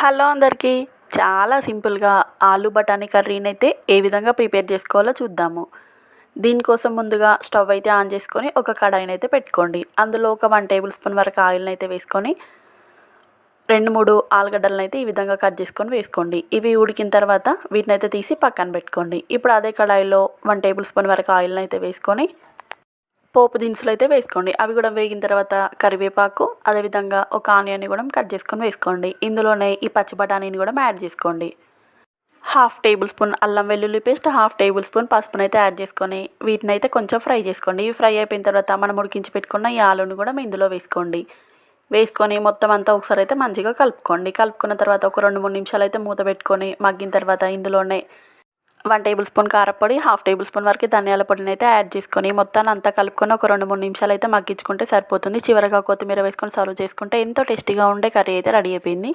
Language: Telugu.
హలో అందరికీ. చాలా సింపుల్గా ఆలు బఠానీ కర్రీని అయితే ఏ విధంగా ప్రిపేర్ చేసుకోవాలో చూద్దాము. దీనికోసం ముందుగా స్టవ్ అయితే ఆన్ చేసుకొని ఒక కడాయిని అయితే పెట్టుకోండి. అందులో ఒక వన్ టేబుల్ స్పూన్ వరకు ఆయిల్ని అయితే వేసుకొని రెండు మూడు ఆలుగడ్డలను అయితే ఈ విధంగా కట్ చేసుకొని వేసుకోండి. ఇవి ఉడికిన తర్వాత వీటిని అయితే తీసి పక్కన పెట్టుకోండి. ఇప్పుడు అదే కడాయిలో వన్ టేబుల్ స్పూన్ వరకు ఆయిల్ని అయితే వేసుకొని పోపు దినుసులు అయితే వేసుకోండి. అవి కూడా వేగిన తర్వాత కరివేపాకు అదేవిధంగా ఒక ఆనియన్ని కూడా కట్ చేసుకొని వేసుకోండి. ఇందులోనే ఈ పచ్చి బఠానీని కూడా యాడ్ చేసుకోండి. హాఫ్ టేబుల్ స్పూన్ అల్లం వెల్లుల్లి పేస్ట్ హాఫ్ టేబుల్ స్పూన్ పసుపును అయితే యాడ్ చేసుకొని వీటిని అయితే కొంచెం ఫ్రై చేసుకోండి. ఇవి ఫ్రై అయిపోయిన తర్వాత మనం ఉడికించి పెట్టుకున్న ఈ ఆలుని కూడా ఇందులో వేసుకోండి. వేసుకొని మొత్తం అంతా ఒకసారి అయితే మంచిగా కలుపుకోండి. కలుపుకున్న తర్వాత ఒక రెండు మూడు నిమిషాలు అయితే మూత పెట్టుకొని మగ్గిన తర్వాత ఇందులోనే వన్ టేబుల్ స్పూన్ కారపొడి హాఫ్ టేబుల్ స్పూన్ వరకు ధనియాల పొడిని అయితే యాడ్ చేసుకొని మొత్తాన్ని అంతా కలుపుకొని ఒక రెండు మూడు నిమిషాలు అయితే మగ్గించుకుంటే సరిపోతుంది. చివరిగా కొత్తిమీర వేసుకొని సర్వ్ చేసుకుంటే ఎంతో టేస్టీగా ఉండే కర్రీ అయితే రెడీ అయిపోయింది.